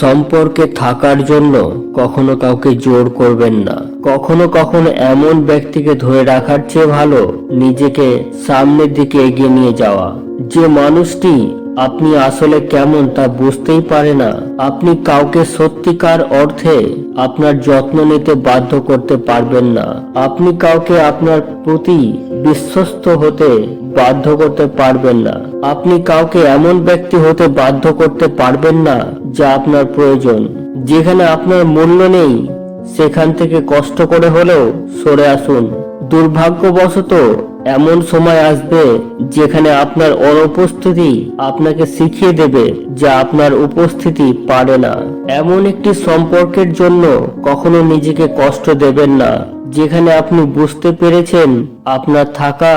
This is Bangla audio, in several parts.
সম্পর্কে থাকার জন্য কখনো কাউকে জোর করবেন না। কখনো কখনো এমন ব্যক্তিকে ধরে রাখার চেয়ে ভালো নিজেকে সামনের দিকে এগিয়ে নিয়ে যাওয়া। যে মানুষটি আপনি আসলে কেমন তা বুঝতেই পারে না। আপনি কাউকে সত্যিকার অর্থে আপনার যত্ন নিতে বাধ্য করতে পারবেন না। আপনি কাউকে আপনার প্রতি বিশ্বস্ত হতে বাধ্য করতে পারবেন না। আপনি কাউকে এমন ব্যক্তি হতে বাধ্য করতে পারবেন না যা আপনার প্রয়োজন। যেখানে আপনার মূল্য নেই, সেখান থেকে কষ্ট করে হলেও সরে আসুন। দুর্ভাগ্যবশত এমন সময় আসবে যেখানে আপনার অনুপস্থিতি আপনাকে শিখিয়ে দেবে যা আপনার উপস্থিতি পারে না। এমন একটি সম্পর্কের জন্য কখনো নিজেকে কষ্ট দেবেন না, যেখানে আপনি বুঝতে পেরেছেন আপনার থাকা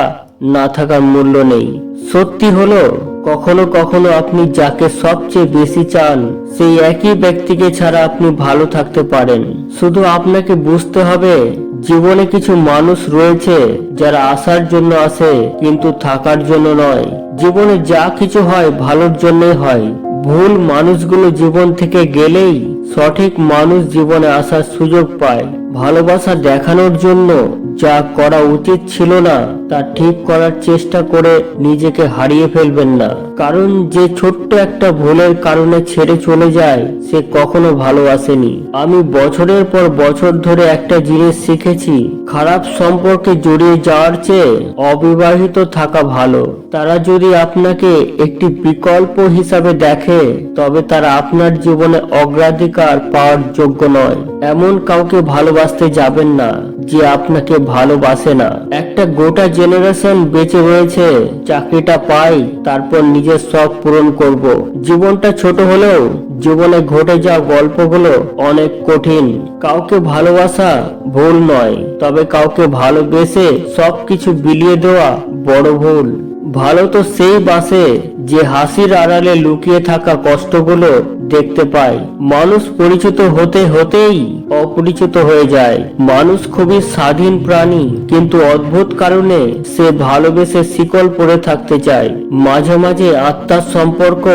না থাকার মূল্য নেই। সত্যি হলো কখনো কখনো আপনি যাকে সবচেয়ে বেশি চান, সেই একই ব্যক্তিকে ছাড়া আপনি ভালো থাকতে পারেন। শুধু আপনাকে বুঝতে হবে, জীবনে কিছু মানুষ রয়েছে যারা আসার জন্য আসে, কিন্তু থাকার জন্য নয়। জীবনে যা কিছু হয়, ভালোর জন্যই হয়। ভুল মানুষগুলো জীবন থেকে গেলেই সঠিক মানুষ জীবনে আসার সুযোগ পায়। ভালোবাসা দেখানোর জন্য যা করা উচিত ছিল না, তা ঠিক করার চেষ্টা করে নিজেকে হারিয়ে ফেলবেন না। কারণ যে ছোট্ট একটা ভুলের কারণে ছেড়ে চলে যায়, সে কখনো ভালোবাসেনি আমি বছরের পর বছর ধরে একটা জিনিস শিখেছি, খারাপ সম্পর্কে জড়িয়ে যাওয়ার চেয়ে অবিবাহিত থাকা ভালো। তারা যদি আপনাকে একটি বিকল্প হিসাবে দেখে, তবে তারা আপনার জীবনে অগ্রাধিকার পাওয়ার যোগ্য নয়। এমন কাউকে ভালোবাসতে যাবেন না। যে আপনাকে ভালোবাসে না। একটা গোটা জেনারেশন বেঁচে রয়েছে, চাকরিটা পাই, তারপর নিজের শখ পূরণ করব। জীবনটা ছোট হলেও, জীবনে ঘটে যাওয়া গল্পগুলো অনেক কঠিন। কাউকে ভালোবাসা ভুল নয়, তবে কাউকে ভালোবেসে সবকিছু বিলিয়ে দেওয়া বড় ভুল। ভালো তো সেই বাসে যে হাসির আড়ালে লুকিয়ে থাকা কষ্টগুলো দেখতে পায় মানুষ পরিচিত হতে হতেই অপরিচিত হয়ে যায়। মানুষ খুবই স্বাধীন প্রাণী, কিন্তু অদ্ভুত কারণে সে ভালোবেসে শিকল পরে থাকতে চায়। মাঝে মাঝে আত্মার সম্পর্ক,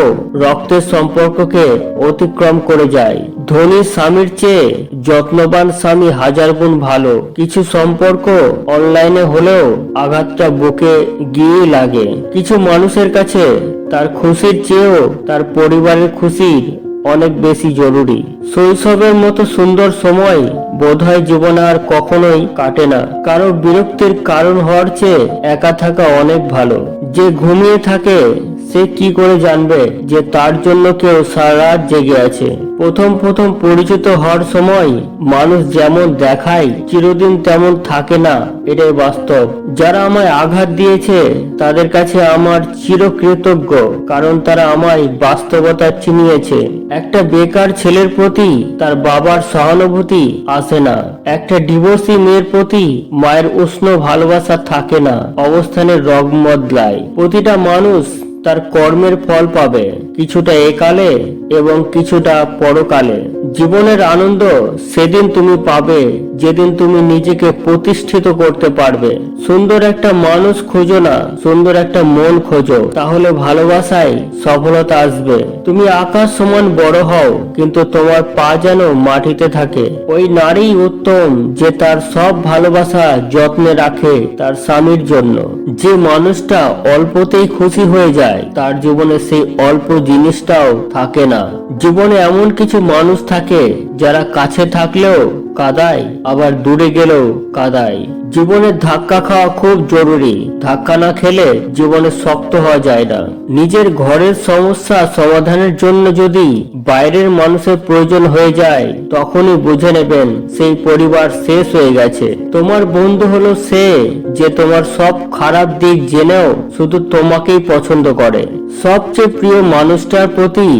রক্তের সম্পর্ককে অতিক্রম করে যায়। ধনী স্বামীর চেয়ে যত্নবান স্বামী হাজার গুণ ভালো। কিছু সম্পর্ক অনলাইনে হলেও আঘাতটা বুকে গিয়ে লাগে। কিছু মানুষের কাছে তার খুশির চেয়েও তার পরিবারের খুশির অনেক বেশি জরুরি। শৈশবের মতো সুন্দর সময় বোধহয় জীবন আর কখনোই কাটে না। কারও বিরক্তির কারণ হওয়ার চেয়ে একা থাকা অনেক ভালো। যে ঘুমিয়ে থাকে সে কি করে জানবে যে তার জন্য কেউ সারা রাত জেগে আছে? প্রথম প্রথম পরিচিত হওয়ার সময় মানুষ যেমন দেখায়, চিরদিন তেমন থাকে না। এটাই বাস্তব। যারা আমায় আঘাত দিয়েছে, তাদের কাছে আমার চিরকৃতজ্ঞ, কারণ তারা আমায় বাস্তবতা চিনিয়েছে। একটা বেকার ছেলের প্রতি তার বাবার সহানুভূতি আসে না। একটা ডিভোর্সি মেয়ের প্রতি মায়ের উষ্ণ ভালোবাসা থাকে না। অবস্থানের রগ বদলায় প্রতিটা মানুষ তার কর্মের ফল পাবে। কিছুটা একালে এবং কিছুটা পরকালে। জীবনের আনন্দ সেদিন তুমি পাবে, যেদিন তুমি নিজেকে প্রতিষ্ঠিত করতে পারবে। সুন্দর একটা মানুষ খোঁজো না, সুন্দর একটা মন খোঁজো, তাহলে ভালোবাসায় সফলতা আসবে। তুমি আকাশ সমান বড় হও, কিন্তু তোমার পা যেন মাটিতে থাকে। ওই নারী উত্তম যে তার সব ভালোবাসা যত্নে রাখে তার স্বামীর জন্য। যে মানুষটা অল্পতেই খুশি হয়ে যায়, তার জীবনে সেই অল্প জিনিসটাও থাকে না। জীবনে এমন কিছু মানুষ থাকে যারা কাছে থাকলেও কাদায়, আবার দূরে গেলেও কাদায়। জীবনে ধাক্কা খাওয়া খুব জরুরি। ধাক্কা না খেলে জীবনে শক্ত হওয়া যায় না। নিজের ঘরের সমস্যা সমাধানের জন্য যদি বাইরের মানুষের প্রয়োজন হয়ে যায়, তখনই বুঝে নেবেন সেই পরিবার শেষ হয়ে গেছে। তোমার বন্ধু হলো সে যে তোমার সব খারাপ দিক জেনেও শুধু তোমাকেই পছন্দ করে। সবচেয়ে প্রিয় মানুষটার প্রতি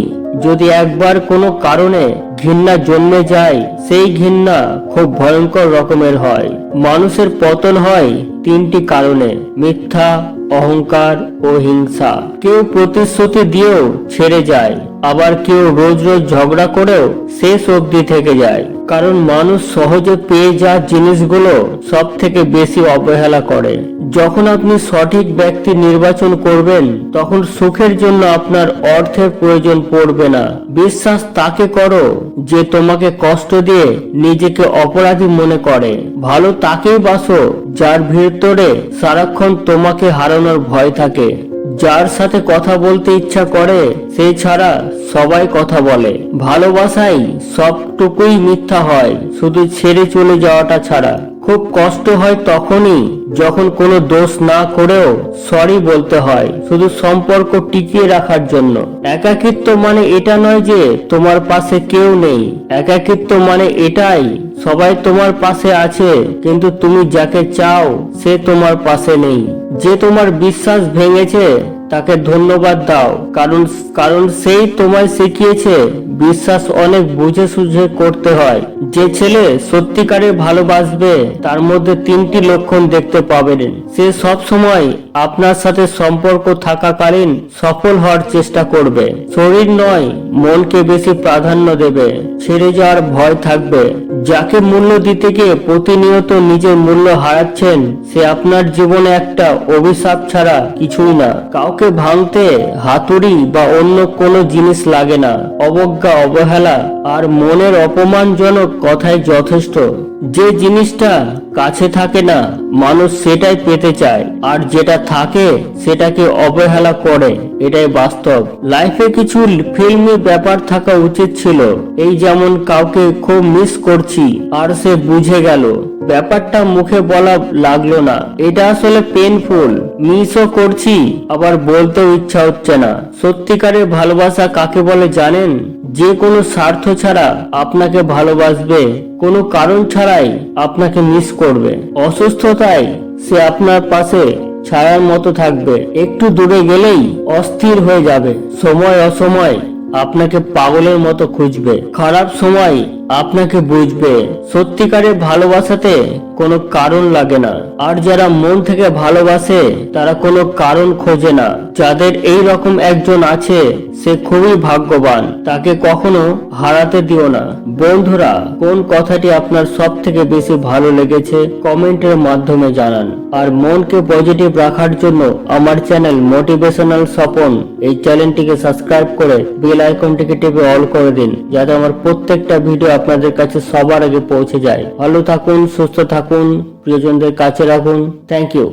যদি একবার কোনো কারণে ঘৃণা জন্মে যায়, সেই ঘৃণা খুব ভয়ঙ্কর রকমের হয়। মানুষের পতন হয় তিনটি কারণে, মিথ্যা, অহংকার ও হিংসা। কেউ প্রতিশ্রুতি দিয়েও ছেড়ে যায়, আবার কেউ রোজ রোজ ঝগড়া করেও শেষ অবধি থেকে যায়। কারণ মানুষ সহজে পেয়ে যাওয়া জিনিসগুলো সব থেকে বেশি অবহেলা করে। যখন আপনি সঠিক ব্যক্তি নির্বাচন করবেন, তখন সুখের জন্য আপনার অর্থের প্রয়োজন পড়বে না। বিশ্বাস তাকে করো যে তোমাকে কষ্ট দিয়ে নিজেকে অপরাধী মনে করে। ভালো তাকেই বাসো, যার ভিতরে সারাক্ষণ তোমাকে হারানোর ভয় থাকে। যার সাথে কথা বলতে ইচ্ছা করে, সে ছাড়া সবাই কথা বলে। ভালোবাসাই সবটুকুই মিথ্যা হয়, শুধু ছেড়ে চলে যাওয়াটা ছাড়া। খুব কষ্ট হয় তখনই যখন কোনো দোষ না করেও সরি বলতে হয়, শুধু সম্পর্ক টিকিয়ে রাখার জন্য। একাকিত্ব মানে এটা নয় যে তোমার পাশে কেউ নেই। একাকিত্ব মানে এটাই, সবাই তোমার পাশে আছে, কিন্তু তুমি যাকে চাও, সে তোমার পাশে নেই। যে তোমার বিশ্বাস ভেঙেছে, তাকে ধন্যবাদ দাও, কারণ কারণ সেই তোমায় শিখিয়েছে বিশ্বাস অনেক বুঝে সুঝে করতে হয়। যে ছেলে সত্যিকারে ভালোবাসবে, তার মধ্যে তিনটি লক্ষণ দেখতে পাবেন। সে সব সময় আপনার সাথে সম্পর্ক থাকাকালীন সফল হওয়ার চেষ্টা করবে। শরীর নয়, মনকে বেশি প্রাধান্য দেবে। ছেড়ে যাওয়ার ভয় থাকবে। যাকে মূল্য দিতে গিয়ে প্রতিনিয়ত নিজের মূল্য হারাচ্ছেন, সে আপনার জীবনে একটা অভিশাপ ছাড়া কিছুই না। কাউকে ভাঙতে, হাতুড়ি বা অন্য কোনো জিনিস লাগে না। অবজ্ঞা, অবহেলা আর মনের অপমানজনক কথাই যথেষ্ট। যে জিনিসটা কাছে থাকে না, মানুষ সেটাই পেতে চায়। আর যেটা থাকে, সেটাকে অবহেলা করে। এটাই বাস্তব। লাইফে কিছু ফিল্মি ব্যাপার থাকা উচিত ছিল। এই যেমন কাউকে খুব মিস করছি, আর সে বুঝে গেল। ব্যাপারটা মুখে বলা লাগল না। এটা আসলে পেনফুল মিসও করছি, আবার বলতেও ইচ্ছা হচ্ছে না। সত্যিকারের ভালোবাসা কাকে বলে জানেন? যে কোনো স্বার্থ ছাড়া আপনাকে ভালোবাসবে, কোনো কারণ ছাড়াই আপনাকে মিস করবে। অসুস্থতায় সে আপনার পাশে ছায়ার মতো থাকবে। একটু দূরে গেলেই অস্থির হয়ে যাবে। সময় অসময় আপনাকে পাগলের মতো খুঁজবে। খারাপ সময় আপনাকে বুঝবে, সত্যিকারের ভালোবাসাতে কোনো কারণ লাগে না। আর যারা মন থেকে ভালোবাসে, তারা কোনো কারণ খোঁজে না। যাদের এই রকম একজন আছে, সে খুবই ভাগ্যবান। তাকে কখনো হারাতে দিও না। বন্ধুরা, কোন কথাটি আপনার সব থেকে বেশি ভালো লেগেছে, কমেন্টের মাধ্যমে জানান। আর মনকে পজিটিভ রাখার জন্য আমার চ্যানেল মোটিভেশনাল স্বপন এই চ্যানেলটিকে সাবস্ক্রাইব করে বেল আইকনটিকে টিপে অল করে দিন, যাতে আমার প্রত্যেকটা ভিডিও আপনাদের কাছে সবার আগে পৌঁছে যায়। ভালো থাকুন, সুস্থ থাকুন, প্রিয়জনদের কাছে রাখুন। Thank you